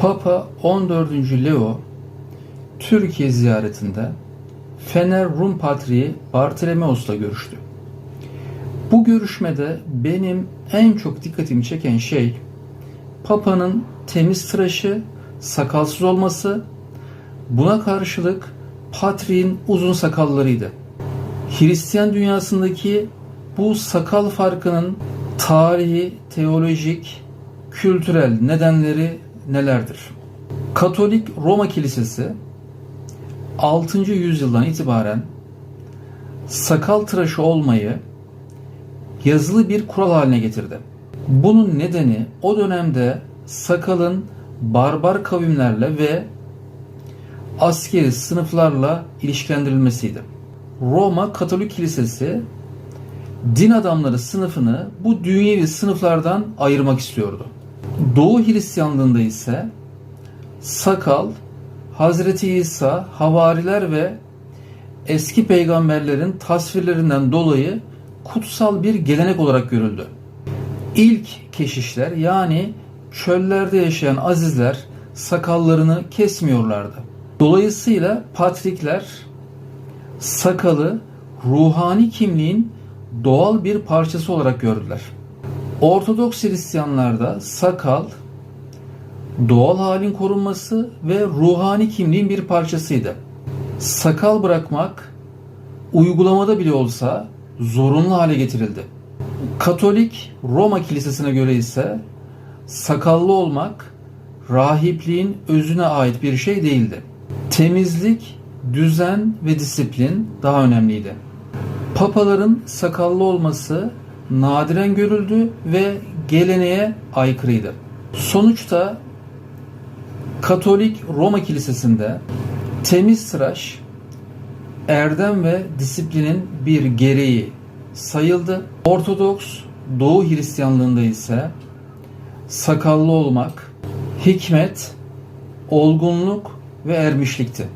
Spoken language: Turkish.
Papa 14. Leo Türkiye ziyaretinde Fener Rum Patriği Bartolomeos'la görüştü. Bu görüşmede benim en çok dikkatimi çeken şey Papa'nın temiz tıraşı, sakalsız olması, buna karşılık Patriğin uzun sakallarıydı. Hristiyan dünyasındaki bu sakal farkının tarihi, teolojik, kültürel nedenleri nelerdir? Katolik Roma Kilisesi 6. yüzyıldan itibaren sakal tıraşı olmayı yazılı bir kural haline getirdi. Bunun nedeni o dönemde sakalın barbar kavimlerle ve askeri sınıflarla ilişkilendirilmesiydi. Roma Katolik Kilisesi din adamları sınıfını bu dünyevi sınıflardan ayırmak istiyordu. Doğu Hristiyanlığında ise sakal Hazreti İsa, havariler ve eski peygamberlerin tasvirlerinden dolayı kutsal bir gelenek olarak görüldü. İlk keşişler yani çöllerde yaşayan azizler sakallarını kesmiyorlardı. Dolayısıyla patrikler sakalı ruhani kimliğin doğal bir parçası olarak gördüler. Ortodoks Hristiyanlarda sakal doğal halin korunması ve ruhani kimliğin bir parçasıydı. Sakal bırakmak uygulamada bile olsa zorunlu hale getirildi. Katolik Roma Kilisesi'ne göre ise sakallı olmak rahipliğin özüne ait bir şey değildi. Temizlik, düzen ve disiplin daha önemliydi. Papaların sakallı olması nadiren görüldü ve geleneğe aykırıydı. Sonuçta Katolik Roma Kilisesi'nde temiz tıraş erdem ve disiplinin bir gereği sayıldı. Ortodoks Doğu Hristiyanlığında ise sakallı olmak hikmet, olgunluk ve ermişlikti.